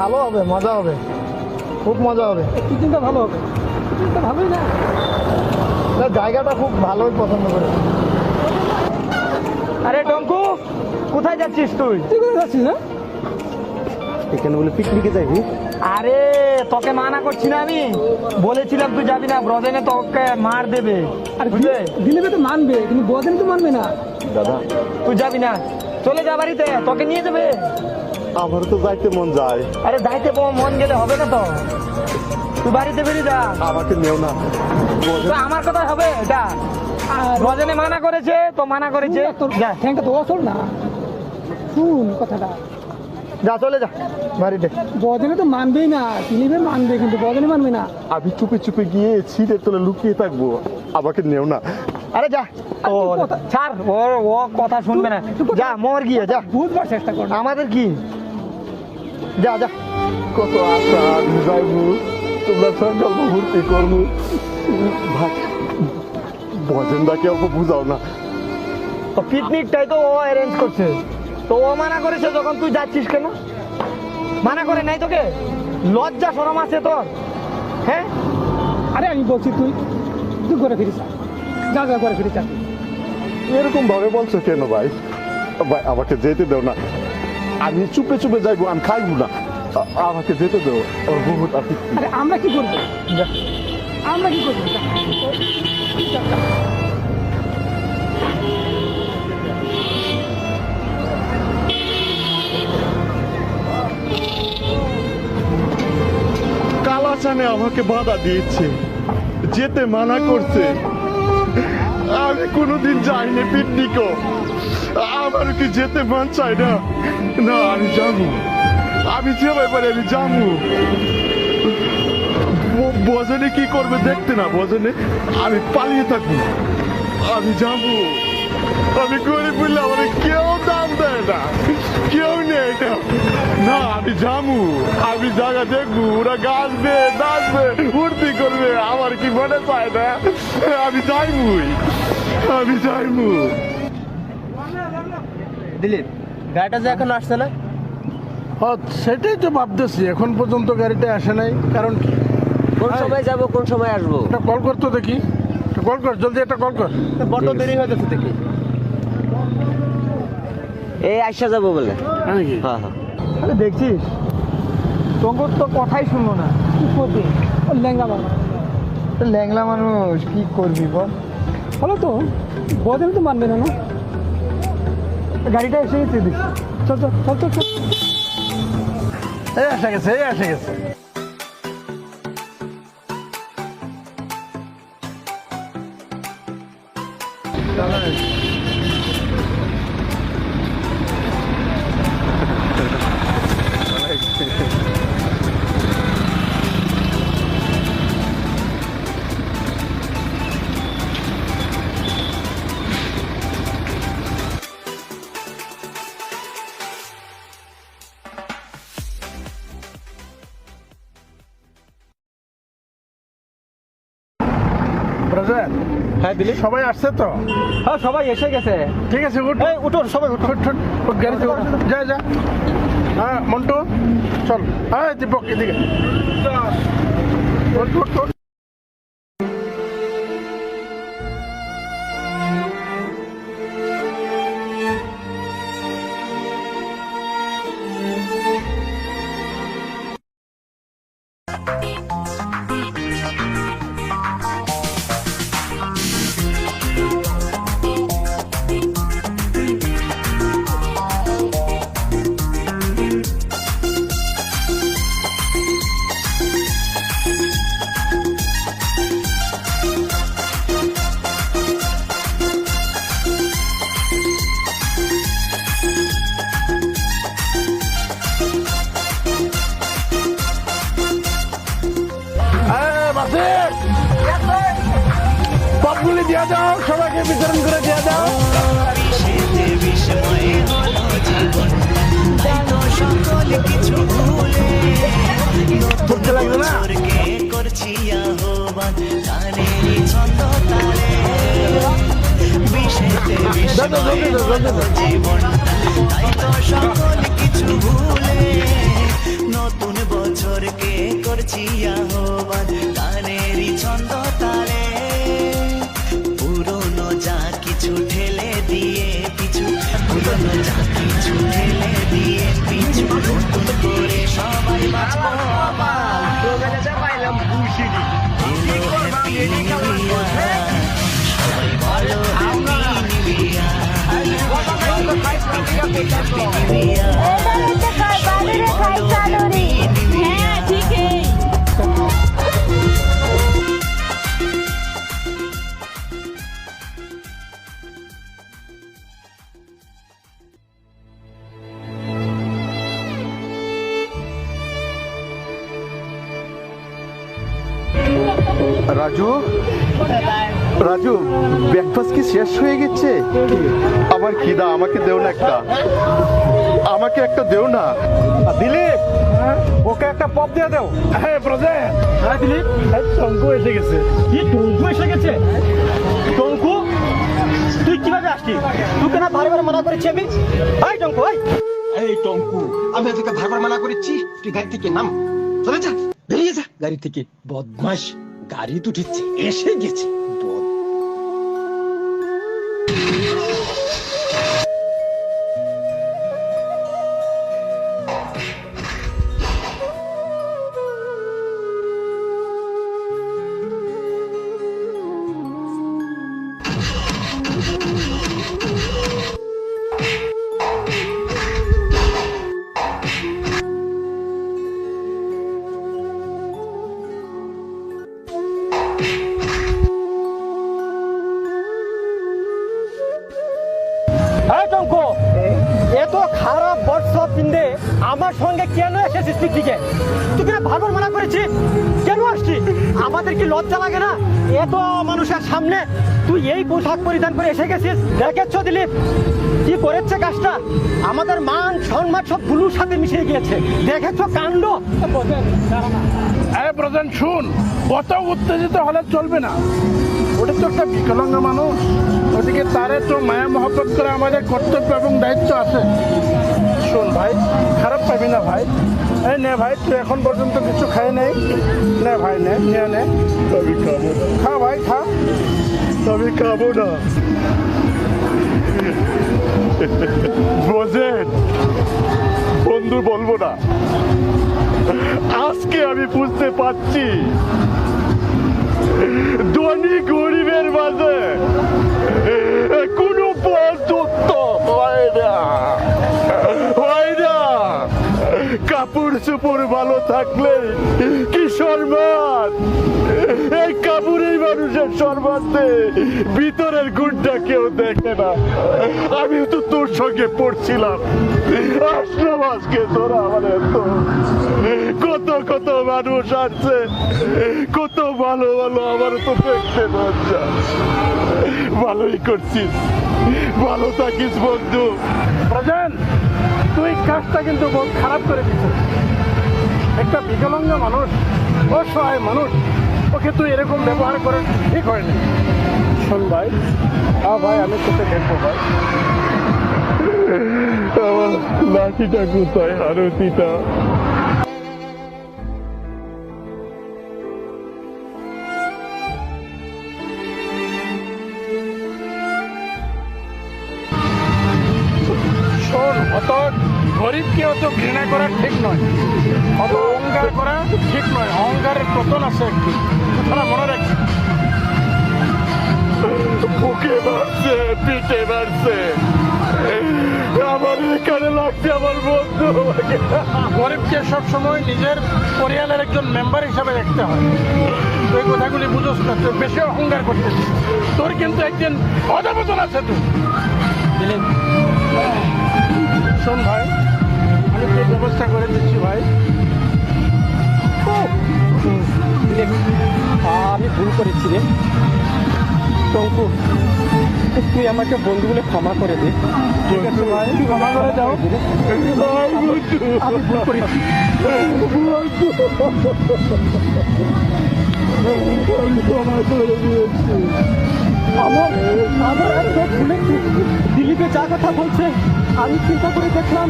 ভালো হবে মজা হবে। খুব মজা হবে। পিকনিকটা ভালো হবে। পিকনিকটা ভালোই না। না, জায়গাটা খুব ভালোই পছন্দ করে আরে টঙ্কু কোথায় যাচ্ছিস তুই? তুই কোথায় যাচ্ছিস না এখানে বলে পিকনিকে যাবি আরে তোকে মানা করছি না আমি। বলেছিলাম তুই যাবি না ব্রজেনে তোকে মার দেবে। আর বুঝলে? দিলে তো মানবে কিন্তু বদিন তো মানবে না। দাদা। তুই যাবি না। চলে যা বাড়িতে তোকে নিয়ে যাবে। আমার তো যাইতে মন যায়। আরে যাইতে মন গেলে হবে না তো। তুই বাড়িতে বেরিয়ে যা। আমাকে নেও না। আমার কথা হবে এটা আর ব্রজেনে মানা করেছে তো মানা করেছে। তোর ঠ্যাংটা তো অচল না। শুন কথাটা। যা চলে যা বাড়িতে। বদিনে তো মানবেই না। দিলীপে মানবে কিন্তু বদিনে মানবে না। আমি চুপে চুপে গিয়ে সিটের তলে লুকিয়ে থাকব। আমাকে নেও না। আরে যা। ও ছাড় ও ও কথা শুনবে না। যা মোর গিয়ে যা। বুঝবার চেষ্টা কর আমাদের কি? যা যা। কত আশা আমি যাইবো তোমরা সঙ্গে মুহূর্তে করব। ভাই বজেনদাকে অল্প বুঝাও না। তো পিকনিকটাই তো ও অ্যারেঞ্জ করছে। তো ও মানা করেছে যখন তুই যাচ্ছিস কেন? মানা করে নাই তোকে? লজ্জা সরম আছে তোর। হ্যাঁ? আরে আমি বলছি তুই তুই ঘরে ফিরিস যা। যা ঘরে ফিরিস। এরকম ভাবে বলছো কেন ভাই? ভাই আমাকে যেতে দেও না। আমি চুপে চুপে যাইবো আমি খাইবো না। আমাকে যেতে দেবো ওর বহুত আরে আমরা কি করব? আমরা কি করব। কালাচানে আমাকে বাধা দিয়েছে যেতে মানা করছে। আমি কোনোদিন যাইনি পিকনিকও। আমার কি যেতে মন চাই না। না, আমি যাব। আমি যে ব্যাপারে আমি যাব। বজনে কি করবে দেখতে না, বজনে? আমি পালিয়ে থাকব। আমি যাব। আমি গরিব বললে আমার কেউ দাম দেয় না। কেউ নেই না। না, আমি যাব। আমি জায়গা দেখব, ওরা গাছবে, নাচবে উর্তি করবে, আমার কি মনে চায় না? আমি যাইবুই। আমি যাইবো দিলীপ গাড়িটা যে এখন আসছে না? ও সেটাই তো ভাবতেছি। এখন পর্যন্ত গাড়িটা আসে নাই কারণ কি কোন সময় যাব কোন সময় আসব? একটা কল করতো দেখি। একটা কল কর জলদি একটা কল কর। বড্ড দেরি হয়ে যাচ্ছে দেখি। এই আইসা যাব বলে। হ্যাঁ হ্যাঁ হ্যাঁ। আরে দেখছিস? টঙ্কর তো কথাই শুনলো না। কি করবি? বাবা তো ল্যাংলা মানুষ কি করবি বল? হলো তো বদিনে তো মানবে না না? গাড়িটা এসে গেছে চল চল চল চল এই আসে গেছে এই গেছে। দিলি? সবাই আসছে তো? হ্যাঁ সবাই এসে গেছে। ঠিক আছে উঠ। এই উঠো সবাই উঠো উঠ, উঠ, উঠ, গাড়িতে। যা যা। হ্যাঁ মন্টু চল। হ্যাঁ দীপক এদিকে। উঠ, উঠ, গুলি দিয়ে দাও, সবাইকে বিতরণ করে দিয়ে দাও। নতুন বছর কে করছি ছন্দ কিছু ভুলে নতুন করছি আহ্বান নিবিয়া রাজু? রাজু ব্রেকফাস্ট কি শেষ হয়ে গেছে? আমার খিদা আমাকে দেও না একটা। আমাকে একটা দেও না। দিলীপ ওকে একটা পপ দিয়ে দাও। হ্যাঁ ব্রজেন হ্যাঁ দিলীপ। টঙ্কু এসে গেছে। কি টঙ্কু এসে গেছে? টঙ্কু তুই কীভাবে আসলি? তুই না বারবার মানা করেছি আমি? এই টঙ্কু এই। এই টঙ্কু আমি তোকে ভারবার মানা করেছি। তুই গাড়ি থেকে নাম। চলে যা বেরিয়ে যা। গাড়ি থেকে বদমাস গাড়ি দুটি এসে গেছে। এত খারাপ বর্ষ পিন্দে আমার সঙ্গে কেন এসেছিস পিকনিকে? তুই কিনা মানা করেছি কেন আসছি আমাদের কি লজ্জা লাগে না? এত মানুষের সামনে তুই এই পোশাক পরিধান করে এসে গেছিস? দেখেছ দিলীপ? কি করেছে কাজটা? আমাদের মান, সম্মান সব ভুলুর সাথে মিশে গিয়েছে। দেখেছ কাণ্ড? আরে ব্রজেন শুন অত উত্তেজিত হলে চলবে না। ওটা তো একটা বিকলাঙ্গ মানুষ। ওদিকে তারে তো মায়া মহব্বত করে আমাদের কর্তব্য এবং দায়িত্ব আছে। শোন ভাই খারাপ পাবি না ভাই। এই নে ভাই তুই এখন পর্যন্ত কিছু খাই নেই। নে ভাই নে নে নে। আমি খাব খা ভাই খা। আমি খাব না। বোঝেন বন্ধু বলব না। আজকে আমি বুঝতে পারছি। ধনী গরিবের মাঝে কোনো হয় না। কাপড় চোপড় ভালো থাকলে কিশোর কাপড়েই ভিতরের গুণটা কেউ দেখে না। আমি তো তোর সঙ্গে পড়ছিলাম। তোরা কত কত মানুষ আসছে, কত ভালো ভালো, আমার তো দেখতে ভালোই করছিস, ভালো থাকিস বন্ধু। ব্রজেন তুই কাজটা কিন্তু বহুত খারাপ করে দিচ্ছিস একটা বিকলাঙ্গ মানুষ, অসহায় মানুষ ওকে তুই এরকম ব্যবহার করে ঠিক হয়নি শোন ভাই হ্যাঁ ভাই আমি তোকে দেখব ভাই। আমার লাঠিটা কোথায় আরতিটা? শোন অত গরিবকে অত ঘৃণা করা ঠিক নয়। পতন আছে একটু কথাটা মনে রাখছি বুকে মারছে পিঠে মারছে আমার এখানে লাগছে আমার বন্ধু। গরিবকে সবসময় নিজের পরিয়ালের একজন মেম্বার হিসাবে দেখতে হয়। তুই কথাগুলি বুঝোস না তুই বেশি অহংকার করতেছিস তোর কিন্তু একদিন অধপতন আছে তুই। শোন ভাই আমি তোর ব্যবস্থা করে দিচ্ছি ভাই। দিলীপ আমি ভুল করেছি রে। টঙ্কু তুই আমাকে বন্ধু বলে ক্ষমা করে দে। ঠিক আছে ভাই? ক্ষমা করে দাও। আমি ভুল করেছি। আমার দিলীপে যা কথা বলছে আমি চিন্তা করে দেখলাম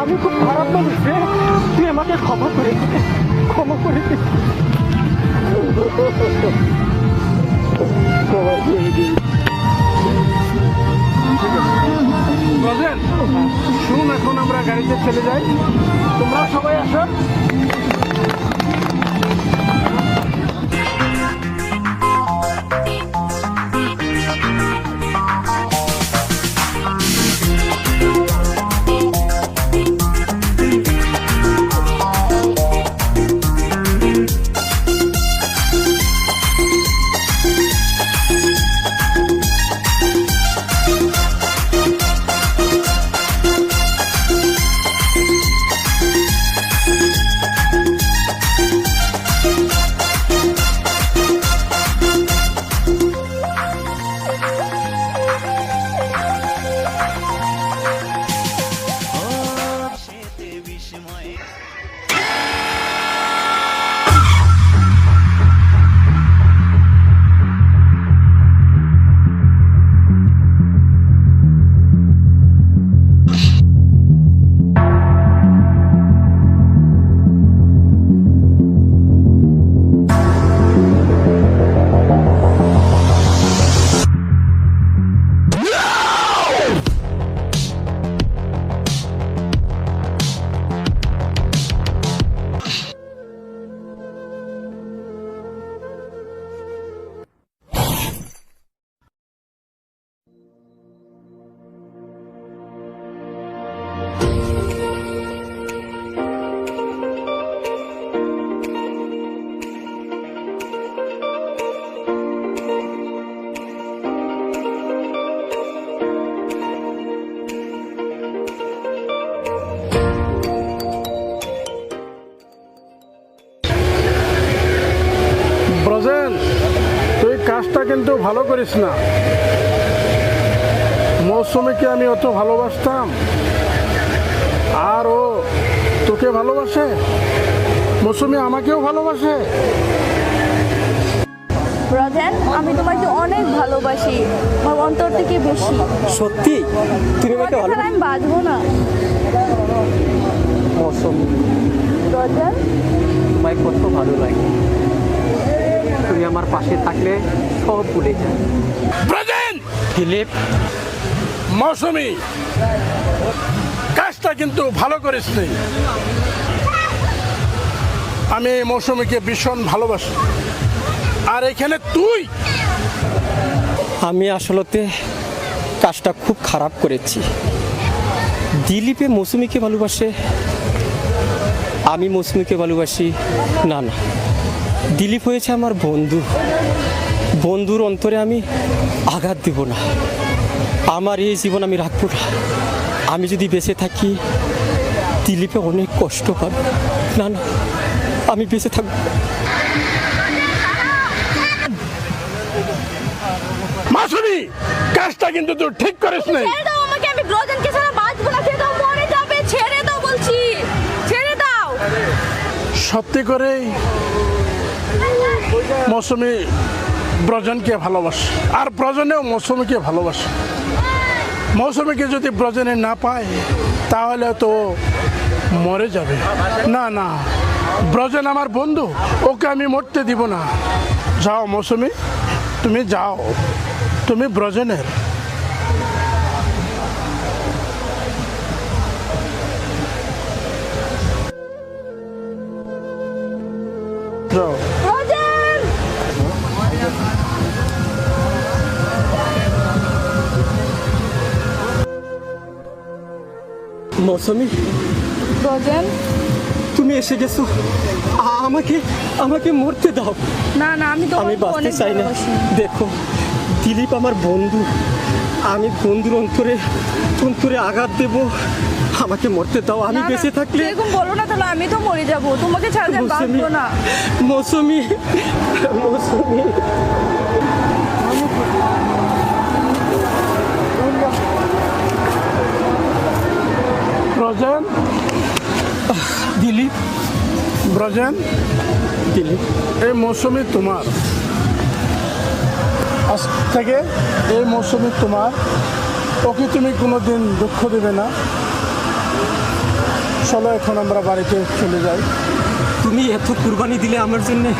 আমি খুব খারাপ মানুষ রে। তুই আমাকে ক্ষমা করে ক্ষমা করে দে। বুঝলেন শুন এখন আমরা গাড়িতে চলে যাই। তোমরা সবাই আসো। কাজটা কিন্তু ভালো করিস না। মৌসুমীকে আমি অত ভালোবাসতাম। আর ও তোকে ভালোবাসে? মৌসুমী আমাকেও ভালোবাসে। আমি তোমাকে অনেক ভালোবাসি। আমার অন্তর থেকে বেশি। সত্যি? তুমি আমাকে ভালো আমি বাঁচবো না। মৌসুমি। ব্রজেন তোমায় কত ভালো লাগে। তুমি আমার পাশে থাকলে সব ভুলে যাই মৌসুমী কাজটা কিন্তু ভালো করিস আমি মৌসুমীকে ভীষণ ভালোবাসি। আর এখানে তুই? আমি আসলতে কাজটা খুব খারাপ করেছি। দিলীপে মৌসুমিকে ভালোবাসে আমি মৌসুমিকে ভালোবাসি না না। দিলীপ হয়েছে আমার বন্ধু। বন্ধুর অন্তরে আমি আঘাত দেব না। আমার এই জীবন আমি রাখব না। আমি যদি বেঁচে থাকি দিলীপে অনেক কষ্ট পাবে। না না আমি বেঁচে থাকব। মাসুমি কাজটা কিন্তু তুই ঠিক করিস নি। ছেড়ে দাও আমাকে আমি ব্রজেনকে ছাড়া বাঁচবো না। ছেড়ে দাও মরে যাবে। ছেড়ে দাও বলছি। ছেড়ে দাও। সত্যি করেই মৌসুমি ব্রজনকে ভালোবাসে। আর ব্রজনেও মৌসুমীকে ভালোবাসে। মৌসুমীকে যদি ব্রজনে না পায়, তাহলে তো মরে যাবে। না না। ব্রজন আমার বন্ধু, ওকে আমি মরতে দিব না। যাও মৌসুমি, তুমি যাও। তুমি ব্রজনের। যাও। মৌসুমি। ব্রজেন তুমি এসে গেছো। আমাকে আমাকে মরতে দাও। না না আমি তো আমি বাঁচতে চাই না। দেখো দিলীপ আমার বন্ধু। আমি বন্ধুর অন্তরে অন্তরে আঘাত দেব। আমাকে মরতে দাও। আমি বেঁচে থাকলে এরকম বলো না তাহলে আমি তো মরে যাব। তোমাকে ছাড়া বাঁচবো না। মৌসুমি মৌসুমি। ব্রজন? দিলীপ। ব্রজন? দিলীপ। এই মৌসুমি তোমার। আজ থেকে এই মৌসুমি তোমার। ওকে তুমি কোনোদিন দুঃখ দেবে না। চলো এখন আমরা বাড়িতে চলে যাই। তুমি এত কুরবানি দিলে আমার জন্যে।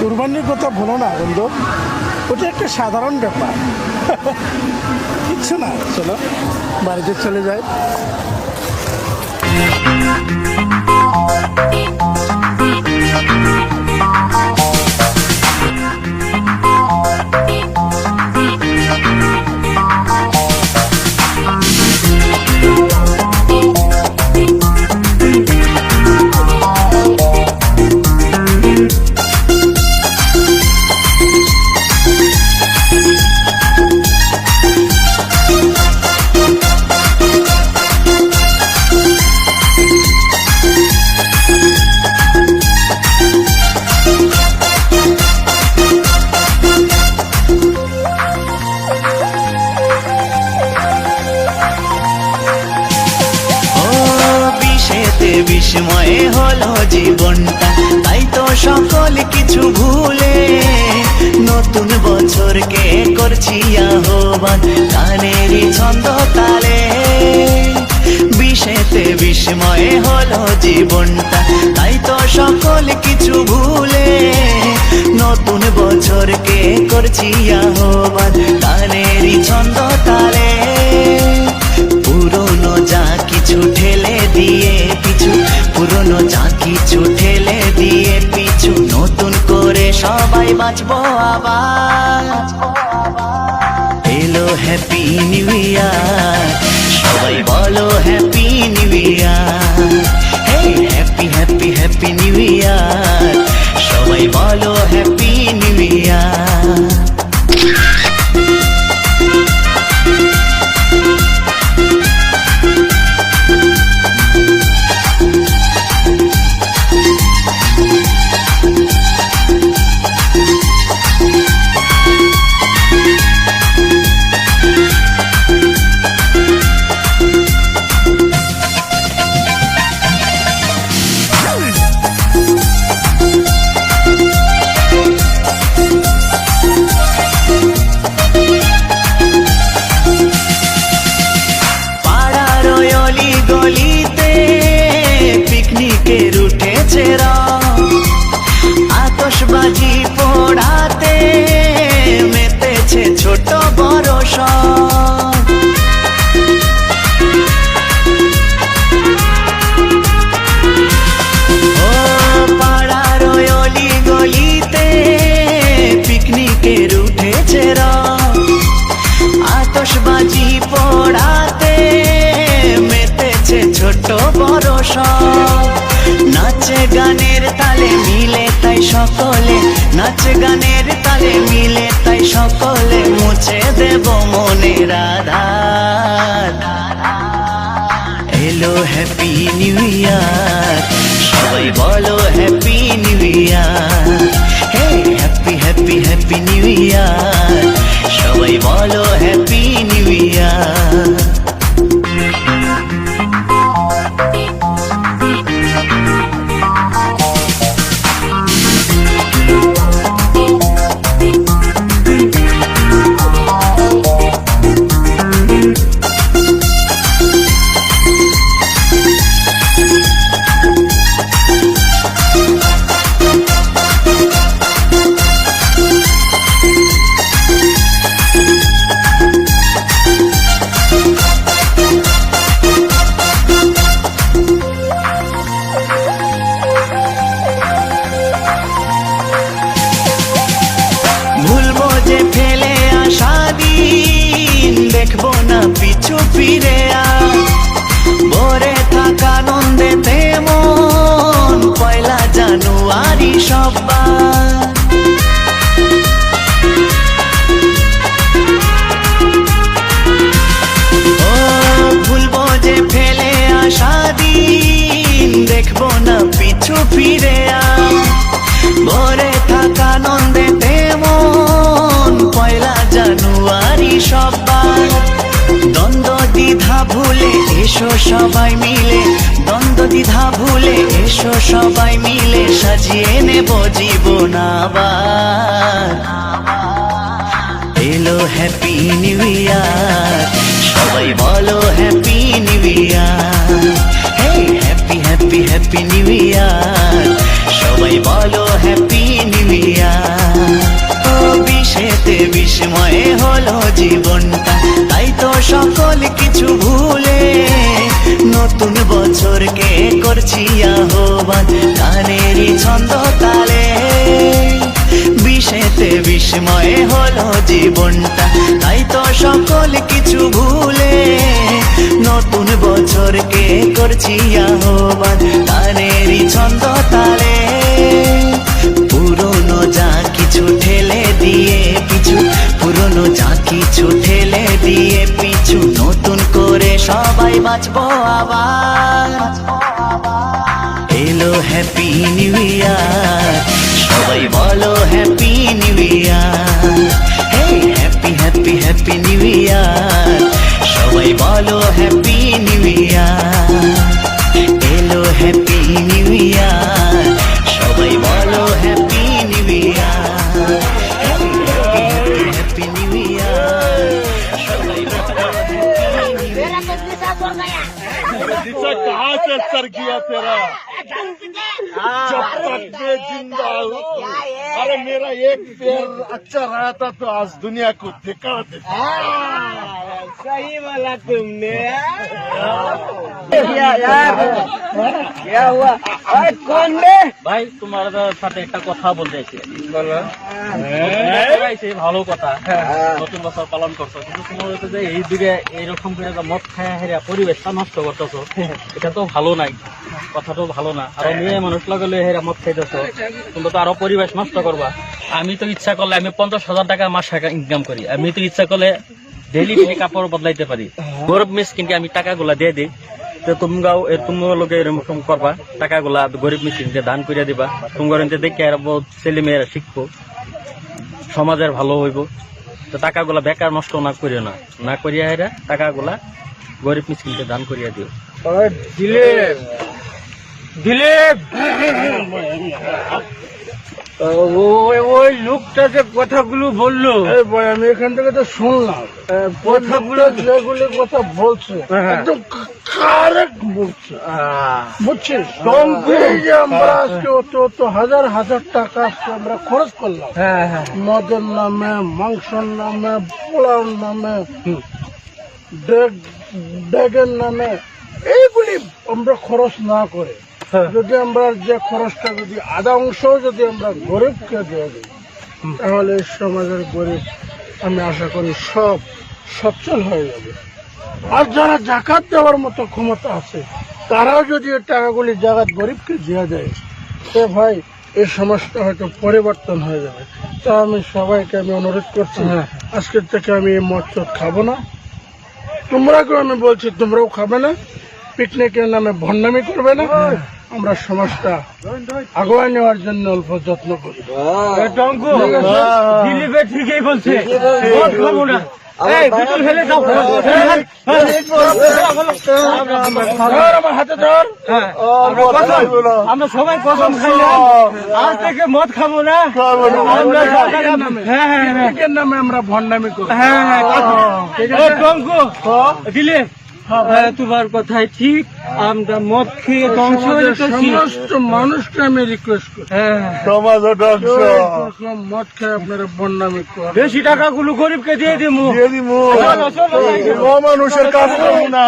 কুরবানির কথা বলো না বন্ধু। ওটা একটা সাধারণ ব্যাপার। কিচ্ছু না চলো বাড়িতে চলে যাই। জীবনটা, তাই তো সকল কিছু ভুলে নতুন বছরকে করছি আহ্বান গানেরই ছন্দ তালে। বিষেতে বিস্ময়ে হলো জীবনটা, তাই তো সকল কিছু ভুলে নতুন বছরকে করছি আহ্বান গানেরই ছন্দ তালে। পুরনো যা কিছু ঠেলে দিয়ে পুরনো যা কিছু ঠেলে দিয়ে পিছু নতুন করে সবাই বাঁচবো আবার। এলো হ্যাপি নিউ ইয়ার সবাই বলো happy new year happy happy happy new year সবাই বলো হ্যাপি নিউ ইয়ার সকলে নাচ গানের তালে মিলে, তাই সকলে মুছে দেব মনের আধার। এলো হ্যাপি নিউ ইয়ার সবাই বলো happy new year happy happy happy new year সবাই বলো এসো সবাই মিলে, দ্বন্দ্ব দ্বিধা ভুলে এসো সবাই মিলে, সাজিয়ে নেব জীবন আবার। এলো হ্যাপি নিউ ইয়ার সবাই বলো happy new year hey happy happy happy new year সবাই বলো হ্যাপি নিউ ইয়ার ও বিশেতে বিস্ময়ে হলো জীবনটা, তাই তো সকল কিছু ভুলে নতুন বছরকে করছি আহ্বান। গানেরই ছন্দ তালে বিষেতে বিস্ময়ে হলো জীবনটা। তাই তো সকল কিছু ভুলে নতুন বছরকে করছি আহ্বান। গানেরই ছন্দ তালে পুরনো যা কিছু ঠেলে দিয়ে পিছু, পুরনো যা কিছু ঠেলে দিয়ে পিছু। সবাই বাঁচবো আবার। এলো হ্যাপি নিউ ইয়ার সবাই বলো happy new year happy happy happy new year সবাই বলো হ্যাপি নিউ ইয়ার किया तेरा जब तक मैं ज़िंदा हूँ? अरे मेरा एक पैर अच्छा रहा था तो आज दुनिया को दिखा दे सही बोला तुमने क्या यार क्या हुआ अरे कौन बे ভাই তোমার সাথে একটা কথা বলতে চাইছি চাইছি, ভালো কথা নতুন বছর পালন করছো কিন্তু তোমার হচ্ছে যে এই দিকে এইরকম করে যে মদ খায় হেরা পরিবেশটা নষ্ট করতেছো এটা তো ভালো নাই কথাটো ভালো না আর মেয়ে মানুষ লাগালে হেরা মদ খাইতেছো তোমরা তো আরো পরিবেশ নষ্ট করবা? আমি তো ইচ্ছা করলে আমি পঞ্চাশ হাজার টাকা মাস ইনকাম করি। আমি তো ইচ্ছা করলে ডেইলি ডেইলি কাপড় বদলাইতে পারি। গরিব মিসকিনকে আমি টাকাগুলা দিয়ে দিই। তো তোমরাও এ তোমালোকে এরকম করবা। টাকাগুলা গরিব মিসকিনকে দান করে দিবা। তোমার দেখে আর বহুত ছেলে মেয়েরা শিখব। সমাজের ভালো হইব। তো টাকাগুলা বেকার নষ্ট না করিও না। না করিয়া হেরা টাকাগুলা গরিব মিসকিনকে দান করিয়া দিও। দিলীপ! দিলীপ! ওই ওই লোকটা যে কথাগুলো বলল। আমি এখান থেকে তো শুনলাম। কথাগুলো যেগুলো কথা বলছে একদম কারেক্ট বলছে। বুঝছিস? আমরা আজকে অত অত হাজার হাজার টাকা আজকে আমরা খরচ করলাম। মদের নামে মাংসর নামে পোলাওর নামে ডেগের নামে এইগুলি আমরা খরচ না করে যদি আমরা যে খরচটা যদি আধা অংশ যদি আমরা গরিবকে দিয়ে দিই তাহলে এই সমাজের গরিব আমি আশা করি সব সচ্ছল হয়ে যাবে। আর যারা জাকাত দেওয়ার মতো ক্ষমতা আছে তারাও যদি এই টাকাগুলি জাগাত গরিবকে দিয়ে দেয় সে ভাই এই সমাজটা হয়তো পরিবর্তন হয়ে যাবে। তা আমি সবাইকে আমি অনুরোধ করছি আজকের থেকে আমি এই মদ খাব না। তোমরাকেও আমি বলছি তোমরাও খাবে না। পিকনিকের নামে ভণ্ডামি করবে না। আমরা সমাজটা আগুয়াই নেওয়ার জন্য অল্প যত্ন করি দিলীপে ঠিকই বলছে এই, বোতল ফেলে দাও। ধর আমার হাতে ধর আমরা সবাই কসম খাইলাম আজ থেকে মদ খাব না হ্যাঁ হ্যাঁ হ্যাঁ নামে আমরা ভণ্ডামি করি হ্যাঁ হ্যাঁ দিলীপ হ্যাঁ, তোমার কথাই ঠিক আমরা মদ খেয়ে ধ্বংস হয়ে সমস্ত মানুষকে আমি রিকোয়েস্ট করি সমাজ ধ্বংস। মদ খেয়ে আপনারা বন্যামি বেশি বেশি টাকাগুলো গরিবকে দিয়ে দিব দিয়ে মানুষের কাজ না।